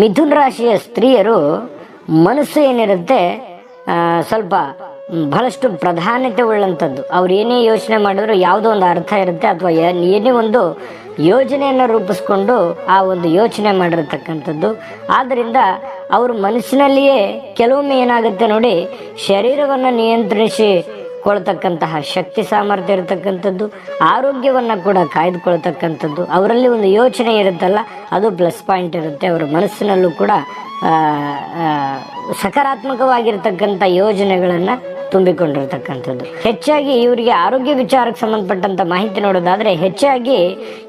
ಮಿಥುನ್ ರಾಶಿಯ ಸ್ತ್ರೀಯರು ಮನಸ್ಸು ಏನಿರುತ್ತೆ ಸ್ವಲ್ಪ ಬಹಳಷ್ಟು ಪ್ರಧಾನತೆ ಉಳ್ಳಂಥದ್ದು ಅವ್ರು ಏನೇ ಯೋಚನೆ ಮಾಡಿದ್ರು ಯಾವುದೋ ಒಂದು ಅರ್ಥ ಇರುತ್ತೆ ಅಥವಾ ಏನೇ ಒಂದು ಯೋಜನೆಯನ್ನು ರೂಪಿಸ್ಕೊಂಡು ಆ ಒಂದು ಯೋಚನೆ ಮಾಡಿರತಕ್ಕಂಥದ್ದು. ಆದ್ದರಿಂದ ಅವ್ರ ಮನಸ್ಸಿನಲ್ಲಿಯೇ ಕೆಲವೊಮ್ಮೆ ಏನಾಗುತ್ತೆ ನೋಡಿ, ಶರೀರವನ್ನು ನಿಯಂತ್ರಿಸಿ ಕೊಳ್ತಕ್ಕಂತಹ ಶಕ್ತಿ ಸಾಮರ್ಥ್ಯ ಇರತಕ್ಕಂಥದ್ದು, ಆರೋಗ್ಯವನ್ನು ಕೂಡ ಕಾಯ್ದುಕೊಳ್ತಕ್ಕಂಥದ್ದು ಅವರಲ್ಲಿ ಒಂದು ಯೋಚನೆ ಇರುತ್ತಲ್ಲ, ಅದು ಪ್ಲಸ್ ಪಾಯಿಂಟ್ ಇರುತ್ತೆ. ಅವರ ಮನಸ್ಸಿನಲ್ಲೂ ಕೂಡ ಸಕಾರಾತ್ಮಕವಾಗಿರ್ತಕ್ಕಂಥ ಯೋಜನೆಗಳನ್ನು ತುಂಬಿಕೊಂಡಿರ್ತಕ್ಕಂಥದ್ದು. ಹೆಚ್ಚಾಗಿ ಇವರಿಗೆ ಆರೋಗ್ಯ ವಿಚಾರಕ್ಕೆ ಸಂಬಂಧಪಟ್ಟಂಥ ಮಾಹಿತಿ ನೋಡೋದಾದರೆ, ಹೆಚ್ಚಾಗಿ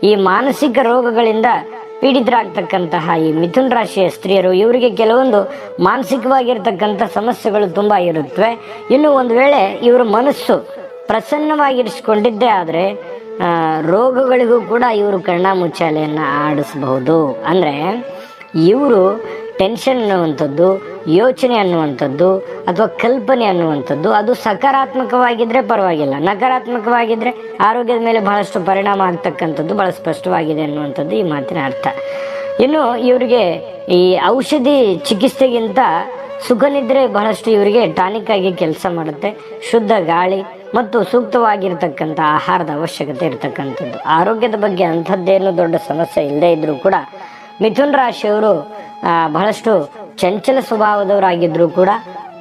ಈ ಮಾನಸಿಕ ರೋಗಗಳಿಂದ ಪೀಡಿತರಾಗ್ತಕ್ಕಂತಹ ಈ ಮಿಥುನ್ ರಾಶಿಯ ಸ್ತ್ರೀಯರು, ಇವರಿಗೆ ಕೆಲವೊಂದು ಮಾನಸಿಕವಾಗಿರ್ತಕ್ಕಂಥ ಸಮಸ್ಯೆಗಳು ತುಂಬ ಇರುತ್ತವೆ. ಇನ್ನು ಒಂದು ವೇಳೆ ಇವರ ಮನಸ್ಸು ಪ್ರಸನ್ನವಾಗಿರಿಸಿಕೊಂಡಿದ್ದೇ ಆದರೆ ರೋಗಗಳಿಗೂ ಕೂಡ ಇವರು ಕಣ್ಣಾಮುಚ್ಚಾಲೆಯನ್ನು ಆಡಿಸಬಹುದು. ಅಂದರೆ ಇವರು ಟೆನ್ಷನ್ ಅನ್ನುವಂಥದ್ದು ಯೋಚನೆ ಅನ್ನುವಂಥದ್ದು ಅಥವಾ ಕಲ್ಪನೆ ಅನ್ನುವಂಥದ್ದು, ಅದು ಸಕಾರಾತ್ಮಕವಾಗಿದ್ದರೆ ಪರವಾಗಿಲ್ಲ. ನಕಾರಾತ್ಮಕವಾಗಿದ್ದರೆ ಆರೋಗ್ಯದ ಮೇಲೆ ಬಹಳಷ್ಟು ಪರಿಣಾಮ ಆಗ್ತಕ್ಕಂಥದ್ದು ಬಹಳ ಸ್ಪಷ್ಟವಾಗಿದೆ ಅನ್ನುವಂಥದ್ದು ಈ ಮಾತಿನ ಅರ್ಥ. ಇನ್ನು ಇವರಿಗೆ ಈ ಔಷಧಿ ಚಿಕಿತ್ಸೆಗಿಂತ ಸುಖನಿದ್ರೆ ಬಹಳಷ್ಟು ಇವರಿಗೆ ಟಾನಿಕ್ ಆಗಿ ಕೆಲಸ ಮಾಡುತ್ತೆ. ಶುದ್ಧ ಗಾಳಿ ಮತ್ತು ಸೂಕ್ತವಾಗಿರ್ತಕ್ಕಂಥ ಆಹಾರದ ಅವಶ್ಯಕತೆ ಇರತಕ್ಕಂಥದ್ದು. ಆರೋಗ್ಯದ ಬಗ್ಗೆ ಅಂಥದ್ದೇನು ದೊಡ್ಡ ಸಮಸ್ಯೆ ಇಲ್ಲದೇ ಇದ್ದರೂ ಕೂಡ ಮಿಥುನ್ ರಾಶಿಯವರು ಬಹಳಷ್ಟು ಚಂಚಲ ಸ್ವಭಾವದವರಾಗಿದ್ದರೂ ಕೂಡ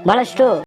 ಬಹಳಷ್ಟು